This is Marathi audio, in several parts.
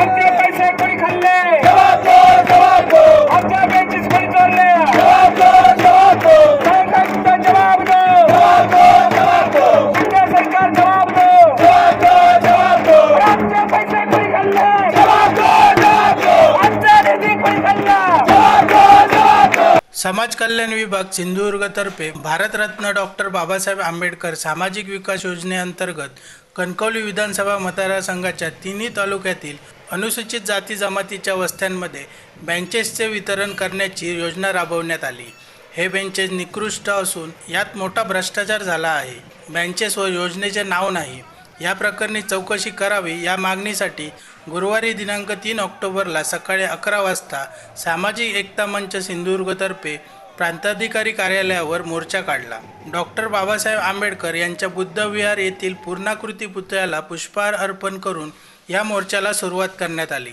आमचे पैसे कोणी खाल्ले? आमच्या बेंचीस कोणी चोरले जवाब दो. सरकार जवाब दो. आमचे पैसे कोणी खाल्ले? आमचा निधी कोणी खाल्ला? समाज कल्याण विभाग सिंधुदुर्गतर्फे भारतरत्न डॉक्टर बाबासाहेब आंबेडकर सामाजिक विकास योजनेअंतर्गत कणकवली विधानसभा मतदारसंघाच्या तिन्ही तालुक्यातील अनुसूचित जाती जमातीच्या वस्त्यांमध्ये बेंचेसचे वितरण करण्याची योजना राबवण्यात आली. हे बेंचेस निकृष्ट असून यात मोठा भ्रष्टाचार झाला आहे. बेंचेस व योजनेचे नाव नाही. या प्रकरणी चौकशी करावी या मागणीसाठी गुरुवारी दिनांक तीन ऑक्टोबरला सकाळी अकरा वाजता सामाजिक एकता मंच सिंधुदुर्गतर्फे प्रांताधिकारी कार्यालयावर मोर्चा काढला. डॉक्टर बाबासाहेब आंबेडकर यांच्या बुद्धविहार येथील पूर्णाकृती पुतळ्याला पुष्पहार अर्पण करून या मोर्चाला सुरुवात करण्यात आली.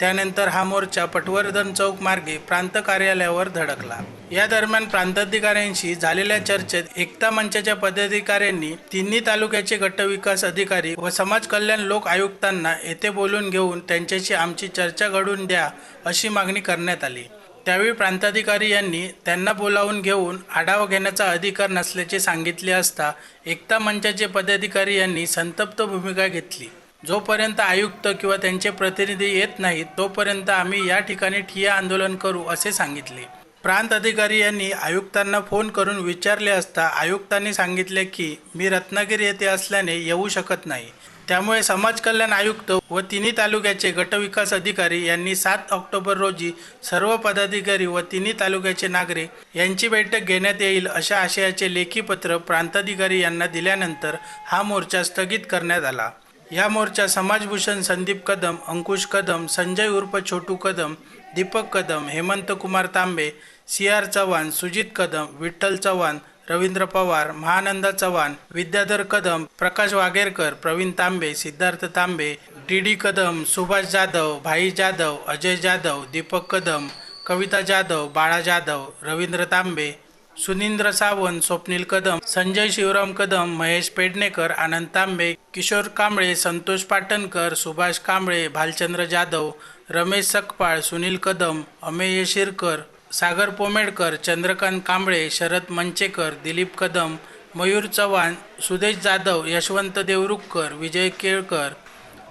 त्यानंतर हा मोर्चा पटवर्धन चौक मार्गे प्रांत कार्यालयावर धडकला. या दरम्यान प्रांताधिकाऱ्यांशी झालेल्या चर्चेत एकता मंचाच्या पदाधिकाऱ्यांनी तिन्ही तालुक्याचे गटविकास अधिकारी व समाज कल्याण लोक आयुक्तांना येथे बोलून घेऊन त्यांच्याशी आमची चर्चा घडून द्या अशी मागणी करण्यात आली. त्यावेळी प्रांताधिकारी यांनी त्यांना बोलावून घेऊन आढावा घेण्याचा अधिकार नसल्याचे सांगितले असता एकता मंचाचे पदाधिकारी यांनी संतप्त भूमिका घेतली. जोपर्यंत आयुक्त किंवा त्यांचे प्रतिनिधी येत नाहीत तोपर्यंत आम्ही या ठिकाणी ठिय्या आंदोलन करू असे सांगितले. प्रांत अधिकारी यांनी आयुक्तांना फोन करून विचारले असता आयुक्तांनी सांगितले की मी रत्नागिरी येथे असल्याने येऊ शकत नाही. त्यामुळे समाज कल्याण आयुक्त व तिन्ही तालुक्याचे गटविकास अधिकारी यांनी सात ऑक्टोबर रोजी सर्व पदाधिकारी व तिन्ही तालुक्याचे नागरिक यांची बैठक घेण्यात येईल अशा आशयाचे लेखी पत्र प्रांताधिकारी यांना दिल्यानंतर हा मोर्चा स्थगित करण्यात आला. या मोर्चा समाजभूषण संदीप कदम अंकुश कदम संजय उर्फ Chhotu Kadam Deepak Kadam Hemant Kumar Tambe C R Chavan Sujit Kadam Vitthal Chavan Ravindra Pawar Mahananda Chavan Vidyadhar Kadam Prakash Wagerkar Praveen Tambe Siddharth Tambe D D Kadam Subhash Jadhav Bhai Jadhav Ajay Jadhav Deepak Kadam कविता जाधव बाळा जाधव रवींद्र तांबे सुनिंद्र सावंत स्वप्नील कदम संजय शिवराम कदम महेश पेडणेकर आनंद तांबे किशोर कांबळे संतोष पाटणकर सुभाष कांबळे भालचंद्र जाधव रमेश सकपाळ सुनील कदम अमेय शिरकर सागर पोमेडकर चंद्रकांत कांबळे शरद मंचेकर दिलीप कदम मयूर चव्हाण सुदेश जाधव यशवंत देवरुखकर विजय केळकर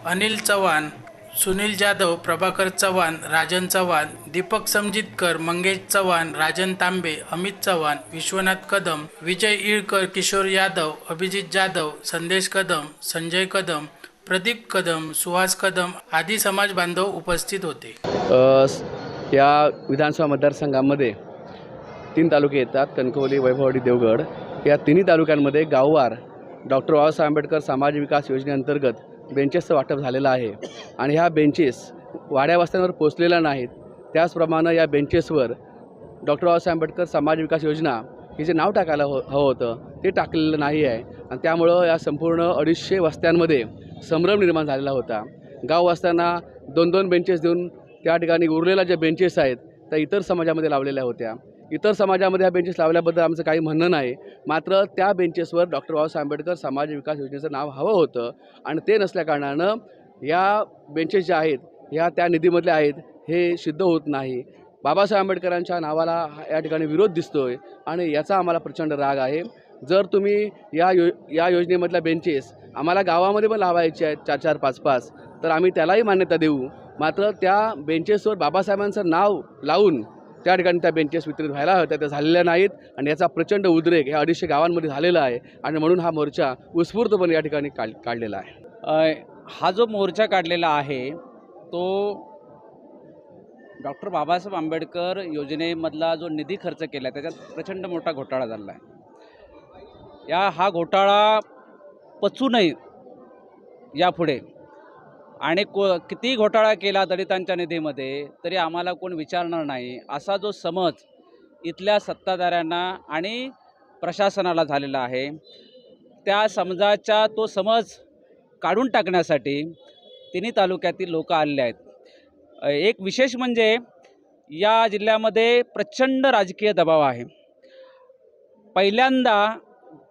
अनिल चव्हाण सुनील जाधव प्रभाकर चव्हाण राजन चव्हाण दीपक समजितकर मंगेश चव्हाण राजन तांबे अमित चव्हाण विश्वनाथ कदम विजय इळकर किशोर यादव अभिजित जाधव संदेश कदम संजय कदम प्रदीप कदम सुहास कदम आदी समाज बांधव उपस्थित होते. या विधानसभा मतदारसंघामध्ये तीन तालुके येतात कणकवली वैभववाडी देवगड. या तिन्ही तालुक्यांमध्ये गाववार डॉक्टर बाबासाहेब आंबेडकर समाज विकास योजनेअंतर्गत बेंचेसचं वाटप झालेलं आहे. आणि ह्या बेंचेस वाड्या वस्त्यांवर पोचलेल्या नाहीत. त्याचप्रमाणे या बेंचेसवर डॉक्टर बाबासाहेब आंबेडकर समाज विकास योजना हे जे नाव टाकायला हो हवं होतं ते टाकलेलं नाही आहे. आणि त्यामुळं या संपूर्ण अडीचशे वस्त्यांमध्ये संभ्रम निर्माण झालेला होता. गाव वस्त्यांना दोन दोन बेंचेस देऊन त्या ठिकाणी उरलेल्या ज्या बेंचेस आहेत त्या इतर समाजामध्ये लावलेल्या होत्या. इतर समाजामध्ये ह्या बेंचेस लावल्याबद्दल आमचं काही म्हणणं नाही. मात्र त्या बेंचेसवर डॉक्टर बाबासाहेब आंबेडकर समाज विकास योजनेचं नाव हवं होतं. आणि ते नसल्याकारणानं या बेंचेस ज्या आहेत ह्या त्या निधीमधल्या आहेत हे सिद्ध होत नाही. बाबासाहेब आंबेडकरांच्या नावाला या ठिकाणी विरोध दिसतोय आणि याचा आम्हाला प्रचंड राग आहे. जर तुम्ही या यो या योजनेमधल्या बेंचेस आम्हाला गावामध्ये पण लावायचे आहेत चार चार पाच पाच तर आम्ही त्यालाही मान्यता देऊ. मात्र त्या बेंचेसवर बाबासाहेबांचं नाव लावून त्या ठिकाणी त्या बेंचेस वितरित व्हायला होत्या त्या झालेल्या नाहीत आणि याचा प्रचंड उद्रेक ह्या अडीचशे गावांमध्ये झालेला आहे आणि म्हणून हा मोर्चा उत्स्फूर्तपणे या ठिकाणी काढ काढलेला आहे. हा जो मोर्चा काढलेला आहे तो डॉक्टर बाबासाहेब आंबेडकर योजनेमधला जो निधी खर्च केला आहे त्याच्यात प्रचंड मोठा घोटाळा झाला आहे. या हा घोटाळा पचू नये यापुढे आणि को किती घोटाळा केला दलितांच्या निधीमध्ये तरी आम्हाला कोण विचारणार नाही. असा जो समज इथल्या सत्ताधाऱ्यांना आणि प्रशासनाला झालेला आहे त्या समजाचा तो समज काढून टाकण्यासाठी तिन्ही तालुक्यातील लोक आलेले आहेत. एक विशेष म्हणजे या जिल्ह्यामध्ये प्रचंड राजकीय दबाव आहे. पहिल्यांदा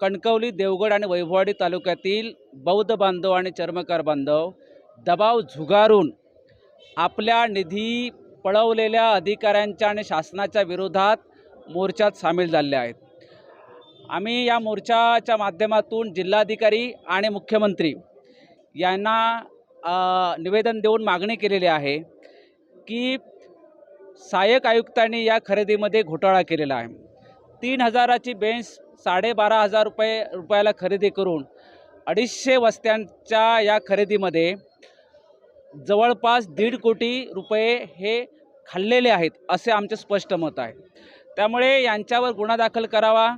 कणकवली देवगड आणि वैभवाडी तालुक्यातील बौद्ध बांधव आणि चर्मकार बांधव दबाव झुगारून आपल्या निधी पळवलेल्या अधिकाऱ्यांच्या आणि शासनाच्या विरोधात मोर्चात सामील झाले आहेत. आम्ही या मोर्चाच्या माध्यमातून जिल्हाधिकारी आणि मुख्यमंत्री यांना निवेदन देऊन मागणी केलेली आहे की सहाय्यक आयुक्तांनी या खरेदीमध्ये घोटाळा केलेला आहे. तीन हजाराची बेंच साडेबारा हजार रुपये रुपयाला खरेदी करून अडीचशे वस्त्यांच्या या खरेदीमध्ये जवळपास दीड कोटी रुपये हे खाल्लेले आहेत असे आमचे स्पष्ट मत आहे. त्यामुळे यांच्यावर गुन्हा दाखल करावा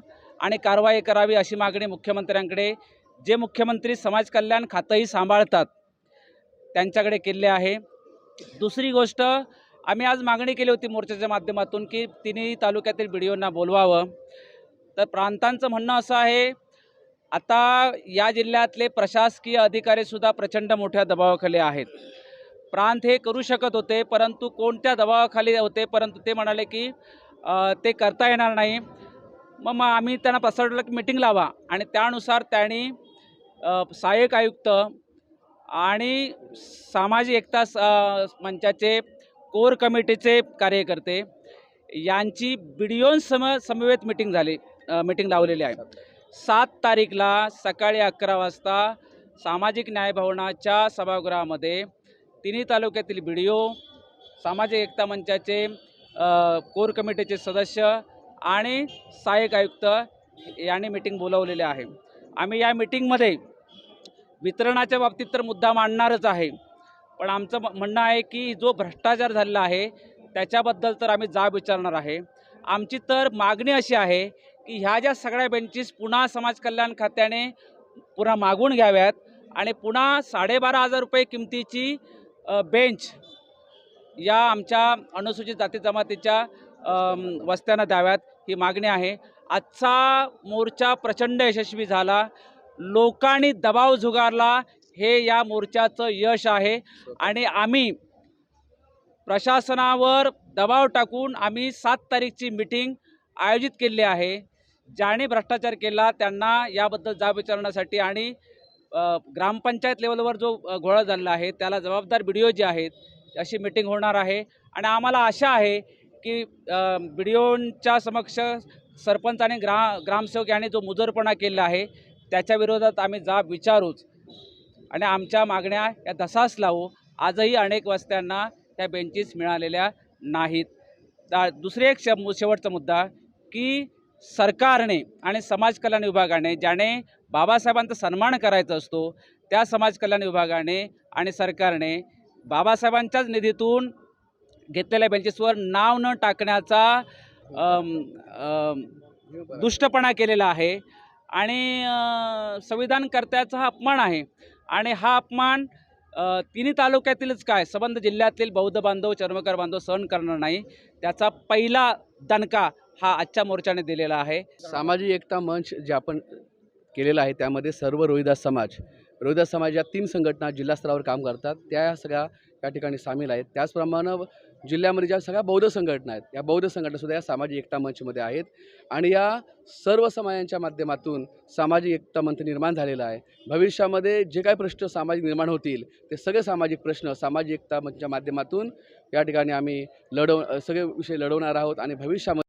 आणि कारवाई करावी अशी मागणी मुख्यमंत्र्यांकडे जे मुख्यमंत्री समाज कल्याण खातंही सांभाळतात त्यांच्याकडे केले आहे. दुसरी गोष्ट आम्ही आज मागणी केली होती मोर्चाच्या माध्यमातून की तिन्ही तालुक्यातील बी डी ओंना बोलवावं. तर प्रांतांचं म्हणणं असं आहे आता या जिल्ह्यातले प्रशासकीय अधिकारीसुद्धा प्रचंड मोठ्या दबावाखाली आहेत. प्रांत हे करू शकत होते परंतु कोणत्या दबावाखाली होते परंतु ते म्हणाले की ते करता येणार नाही. मग मग आम्ही त्यांना पसरलं की मिटिंग लावा. आणि त्यानुसार त्यांनी सहाय्यक आयुक्त आणि सामाजिक एकता स- मंचाचे कोर कमिटीचे कार्यकर्ते यांची बिडिओन सम समवेत मिटिंग झाली मिटिंग लावलेली आहे. सात तारीखला सकाळी अकरा वाजता सामाजिक न्याय भवनाच्या सभागृहामध्ये तिन्ही तालुक्यातील बी डी ओ सामाजिक एकता मंचाचे कोर कमिटीचे सदस्य आणि सहाय्यक आयुक्त यांनी मिटिंग बोलावलेली आहे. आम्ही या मिटिंगमध्ये वितरणाच्या बाबतीत तर मुद्दा मांडणारच आहे पण आमचं म- म्हणणं आहे की जो भ्रष्टाचार झालेला आहे त्याच्याबद्दल तर आम्ही जाब विचारणार आहे. आमची तर मागणी अशी आहे की ह्या ज्या सगळ्या बेंचेस पुन्हा समाज कल्याण खात्याने पुन्हा मागून घ्याव्यात आणि पुन्हा साडेबारा हजार रुपये किमतीची बेंच या आमच्या अनुसूचित जाती जमातीच्या वस्त्यांना द्याव्यात ही मागणी आहे. आजचा मोर्चा प्रचंड यशस्वी झाला. लोकांनी दबाव झुगारला हे या मोर्चाचं यश आहे. आणि आम्ही प्रशासनावर दबाव टाकून आम्ही सात तारीखची मिटिंग आयोजित केली आहे. ज्याने भ्रष्टाचार केला त्यांना याबद्दल जाब विचारण्यासाठी आणि ग्रामपंचायत लेवलवर जो घोळा झालेला आहे त्याला जबाबदार बी डी ओ जे आहेत अशी मिटिंग होणार आहे. आणि आम्हाला आशा आहे की बी डी ओंच्या समक्ष सरपंच आणि ग्रा ग्रामसेवक यांनी जो मुजरपणा केलेला आहे त्याच्या विरोधात आम्ही जाब विचारूच. आणि आमच्या मागण्या या धसास लावू. आजही अनेक वस्त्यांना त्या बेंचेस मिळालेल्या नाहीत. दुसरे एक शेवटचा मुद्दा की सरकारने आणि समाज कल्याण विभागाने ज्याने बाबासाहेबांचा सन्मान करायचा असतो त्या समाज कल्याण विभागाने आणि सरकारने बाबासाहेबांच्याच निधीतून घेतलेल्या बेंचेसवर नाव न टाकण्याचा दुष्टपणा केलेला आहे. आणि संविधानकर्त्याचा हा अपमान आहे. आणि हा अपमान तिन्ही तालुक्यातीलच काय? संबंध जिल्ह्यातील बौद्ध बांधव चर्मकार बांधव सहन करणार नाही. त्याचा पहिला दणका हा आजच्या मोर्चाने दिलेला आहे. सामाजिक एकता मंच जे आपण केलेलं आहे त्यामध्ये सर्व रोहिदास समाज रोहिदास समाज या तीन संघटना जिल्हास्तरावर काम करतात. त्या सगळ्या या ठिकाणी सामील आहेत. त्याचप्रमाणे जिल्ह्यामध्ये ज्या सगळ्या बौद्ध संघटना आहेत या बौद्ध संघटनासुद्धा या सामाजिक एकता मंचमध्ये आहेत. आणि या सर्व समाजांच्या माध्यमातून सामाजिक एकता मंच निर्माण झालेला आहे. भविष्यामध्ये जे काही प्रश्न सामाजिक निर्माण होतील ते सगळे सामाजिक प्रश्न सामाजिक एकता मंचच्या माध्यमातून या ठिकाणी आम्ही लढव सगळे विषय लढवणार आहोत. आणि भविष्यामध्ये